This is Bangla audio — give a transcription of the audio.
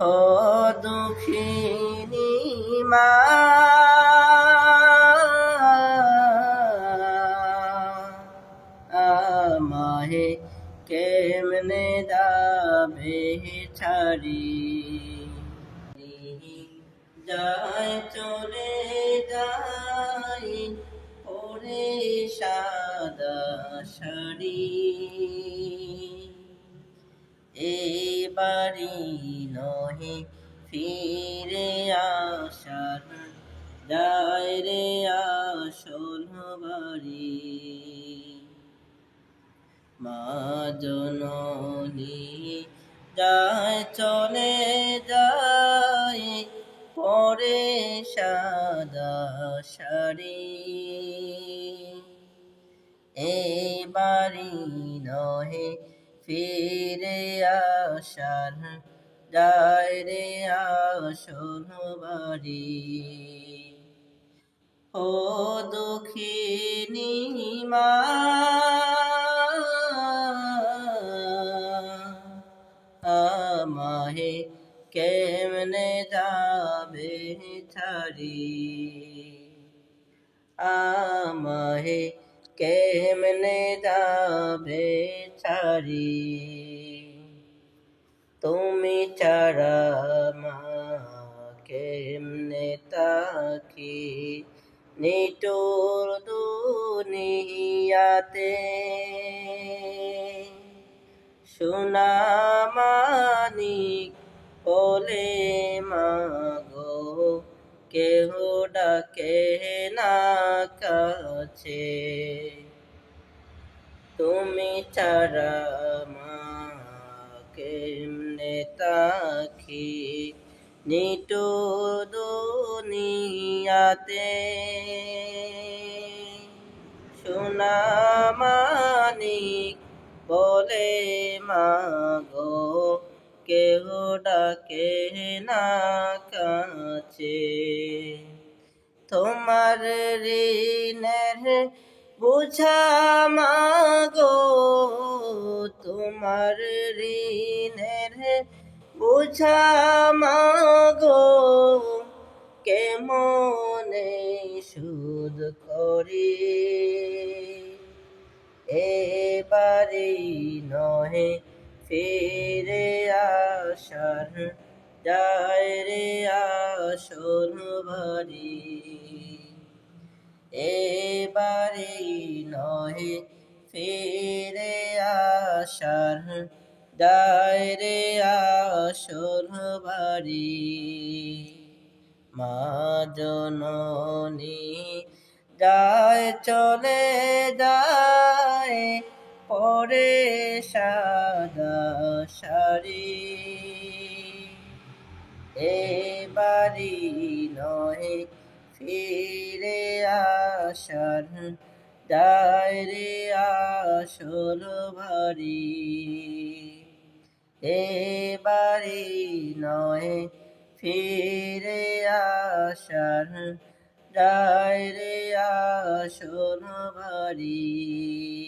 ও দুঃখিনী মা। আমাহে কেমনে দাবে ছাড়ি? যায় চলে যাই বাড়ি নহে, ফিরে আসার যায় রে আসল বাড়ি। মা জননী যায় চলে যায়, পরে সাদা শাড়ি। এ বাড়ি নহে ফিরে আসার যায় রে আসল বাড়ি। ও দুঃখিনী মা আমাহে কেমনে যাবে ছাড়ি? আমাহে কেমনে যাবে ছাড়ি? তুমি ছাড়া মা কেমনে তাকি? নিটোর দুনিয়াতে সোনামানিক বলে ডাকে না কাছে। তুমি ছাড়া মা কেমনে তাকি? নিটু দুনিয়াতে সোনামানিক বলে মাগো। কেহ ডাকে না কাছে। তোমার ঋণের বুঝা মাগো, তোমার ঋণের বুঝা মাগো, কেমনে সুদ করি? এবারে নহে ফিরে আসার, যায় রে আসল বাড়ি। এবারে নহে ফিরে আসার যায় রে আসল বাড়ি। মা জননী যায় চলে যায় পরে সাদা শাড়ি। এ নহে ফিরে আসার ডায়রে আসল ভারি এ বাড়ি নহে ফিরে আসার ডায়রে আসল বাড়ি।